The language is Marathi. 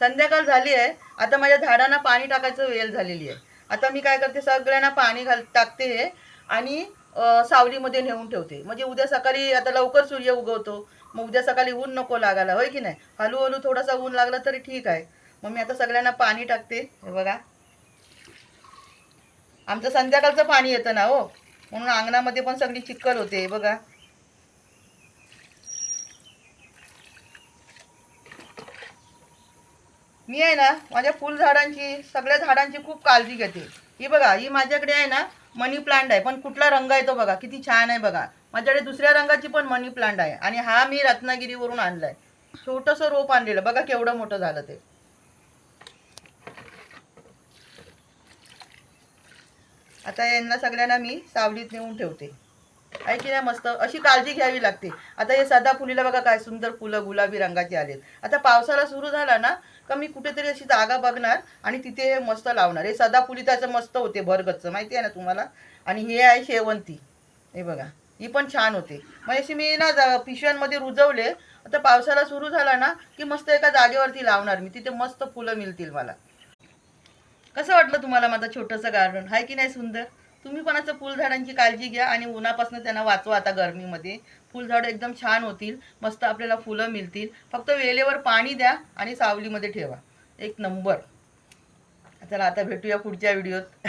संध्याकाळ झाली आहे. आता माझ्या झाडांना पाणी टाकायचं वेळ झालेली आहे. आता मी काय करते सगळ्यांना पाणी घाल टाकते हे आणि सावलीमध्ये नेऊन ठेवते. म्हणजे उद्या सकाळी आता लवकर सूर्य उगवतो. मग उद्या सकाळी ऊन नको लागायला होय की नाही? हळूहळू थोडासा ऊन लागला तरी ठीक आहे. मग मी आता सगळ्यांना पाणी टाकते. हे बघा. आमचं संध्याकाळचं पाणी येतं ना हो. म्हणून अंगणामध्ये पण सगळी चिक्कल होते बघा. मी आहे ना माझ्या फुलझाडांची सगळ्या झाडांची खूप काळजी घेते. ही बघा ही माझ्याकडे आहे ना मनी प्लांट आहे. पण कुठला रंग आहे तो बघा किती छान आहे बघा. माझ्याकडे दुसऱ्या रंगाची पण मनी प्लांट आहे. आणि हा मी रत्नागिरीवरून आणलाय. छोटंसं रोप आणलेलं. बघा केवढं मोठं झालं ते. आता यांना सगळ्यांना मी सावलीत नेऊन ठेवते. आहे की नाही मस्त? अशी काळजी घ्यावी लागते. आता हे सदाफुलीला बघा काय सुंदर फुलं गुलाबी रंगाची आलेत. आता पावसाळा सुरू झाला ना का मी कुठेतरी अशी जागा बघणार आणि तिथे हे मस्त लावणार. हे सदा फुली त्याचं मस्त होते भरगच्च. माहिती आहे ना तुम्हाला? आणि हे आहे शेवंती. हे बघा ही पण छान होते. मग अशी मी ना जा- पिशव्यांमध्ये रुजवले. आता पावसाळा सुरू झाला ना की मस्त एका जागेवरती लावणार मी. तिथे मस्त फुलं मिळतील मला. कसं वाटलं तुम्हाला माझं छोटंसं गार्डन? आहे की नाही सुंदर? तुम्ही पण असं फुलझाडांची काळजी घ्या आणि उन्हापासून त्यांना वाचवा आता गरमीमध्ये. फुलझाडं एकदम छान होतील मस्त आपल्याला फुलं मिळतील. फक्त वेळेवर पाणी द्या आणि सावलीमध्ये ठेवा. एक नंबर. चला आता भेटूया पुढच्या व्हिडिओत.